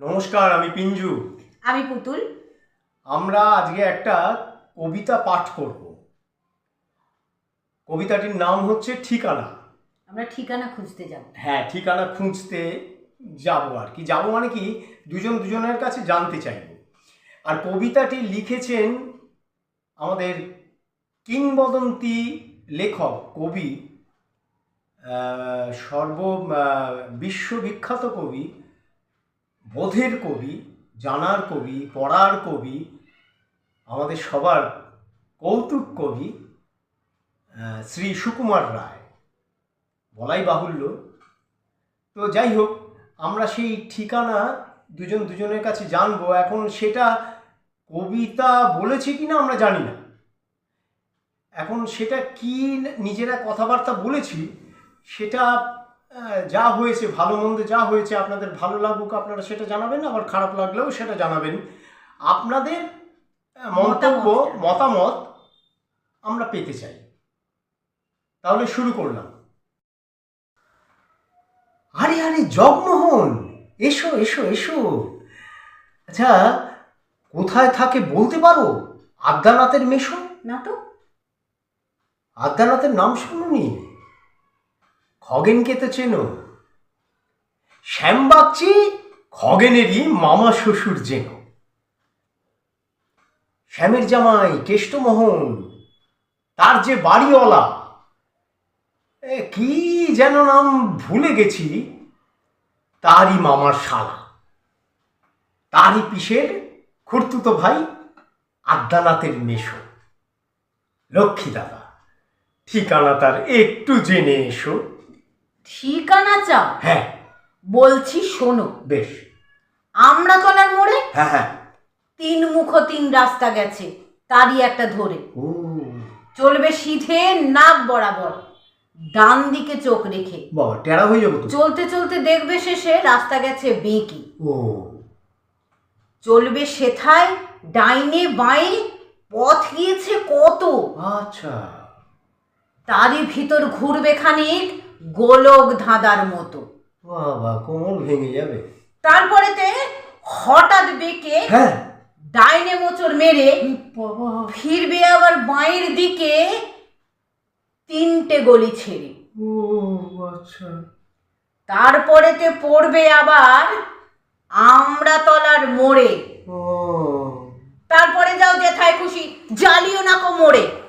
নমস্কার আমি পিঞ্জু। আমি পুতুল। আমরা আজকে একটা কবিতা পাঠ করব। কবিতাটির নাম হচ্ছে ঠিকানা। আমরা ঠিকানা খুঁজতে যাব। হ্যাঁ ঠিকানা খুঁজতে যাব আর কি। যাব মানে কি? দুজন দুজনের কাছে জানতে চাইব। আর কবিতাটি লিখেছেন আমাদের কিংবদন্তি লেখক কবি সর্ব বিশ্ববিখ্যাত কবি বোধের কবি, জানার কবি, পড়ার কবি, আমাদের সবার কৌতুক কবি শ্রী সুকুমার রায়। বলাই বাহুল্য। তো যাই হোক, আমরা সেই ঠিকানা দুজন দুজনের কাছে জানব। এখন সেটা কবিতা বলেছে কি না আমরা জানি না। এখন সেটা কি নিজেরা কথাবার্তা বলেছি, সেটা যা হয়েছে ভালো মন্দ যা হয়েছে আপনাদের ভালো লাগুক আপনারা সেটা জানাবেন আবার খারাপ লাগলেও সেটা জানাবেন। আপনাদের মন্তব্য মতামত আমরা পেতে চাই। তাহলে শুরু করলাম। আরে আরে জগমোহন! এসো এসো এসো। আচ্ছা কোথায় থাকে বলতে পারো? আদ্যানাথের মেশো? না তো আদ্যানাথের নাম শুনুনি? খগেনকে তো চেনো? শ্যামবাগচি খগেনেরই মামা শ্বশুর যেন শ্যামের জামাই কেষ্টমোহন, তার যে বাড়িওয়ালা কি যেন নাম ভুলে গেছি, তারই মামার শালা। তারই পিসের খুড়তুতো ভাই আদ্যানাথের মেশো লক্ষ্মী দাদা, ঠিকানা তার একটু জেনে এসো। ঠিকানা চাও হ্যাঁ। বলছি শোনো। বেশ। আমরা তলার মোড়ে হ্যাঁ হ্যাঁ। তিন মুখ তিন রাস্তা গেছে তারই একটা ধরে। ও। চলবে সিধে নাক বরাবর ডান দিকে চোখ রেখে। টেরা হয়ে যাব চলতে চলতে দেখবে শেষে রাস্তা গেছে বেঁকি। ও। চলবে সেথায় ডাইনে বাঁয়ে পথ গিয়েছে কত। আচ্ছা। তারই ভিতর ঘুরবে খানিক গোলক ধাঁধার মতো। বাবা কোমর ভেঙে যাবে। তারপরেতে হঠাৎ বেঁকে হ্যাঁ। ডাইনে মোচড় মেরে বাবা। ফিরবে আবার বাঁয়ের দিকে তিনটে গলি ছেড়ে। ও আচ্ছা। তারপরেতে পড়বে আবার আমড়াতলার মোড়ে। ও। তারপরে যাও যেথায় খুশি জ্বালিও না কো মোড়ে।